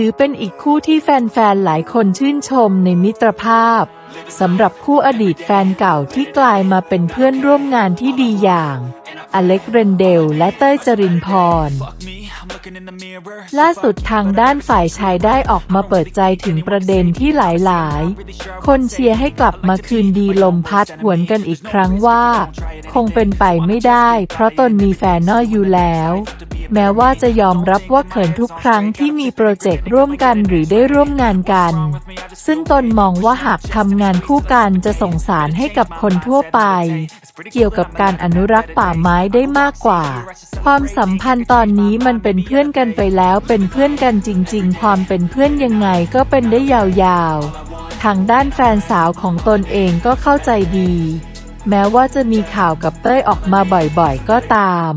ถือเป็นอีกคู่ที่แฟนๆ หลายคนชื่นชมในมิตรภาพสำหรับคู่อดีตแฟนเก่าที่กลายมาเป็นเพื่อนร่วมงานที่ดีอย่าง อเล็กเรนเดลและเต้ยจรินพร ล่าสุดทางด้านฝ่ายชายได้ออกมาเปิดใจถึงประเด็นที่หลายๆ คนเชียร์ให้กลับมาคืนดีลมพัดหวนกันอีกครั้งว่า งเป็นไปไม่ได้ เพราะตนมีแฟนนอกอยู่แล้ว แม้ว่าจะยอมรับว่าเขินทุกครั้งที่มีโปรเจกต์ร่วมกันหรือได้ร่วมงานกัน ซึ่งตนมองว่าหากทำงานคู่กันจะส่งสารให้กับคนทั่วไป เกี่ยวกับการอนุรักษ์ป่าไม้ได้มากกว่า ความสัมพันธ์ตอนนี้มันเป็นเพื่อนกันไปแล้วเป็นเพื่อนกันจริง ๆ ความเป็นเพื่อนยังไงก็เป็นได้ยาวๆ ทางด้านแฟนสาวของตนเองก็เข้าใจดี แม้ว่าจะมีข่าวกับเต้ยออกมาบ่อยๆ ก็ตาม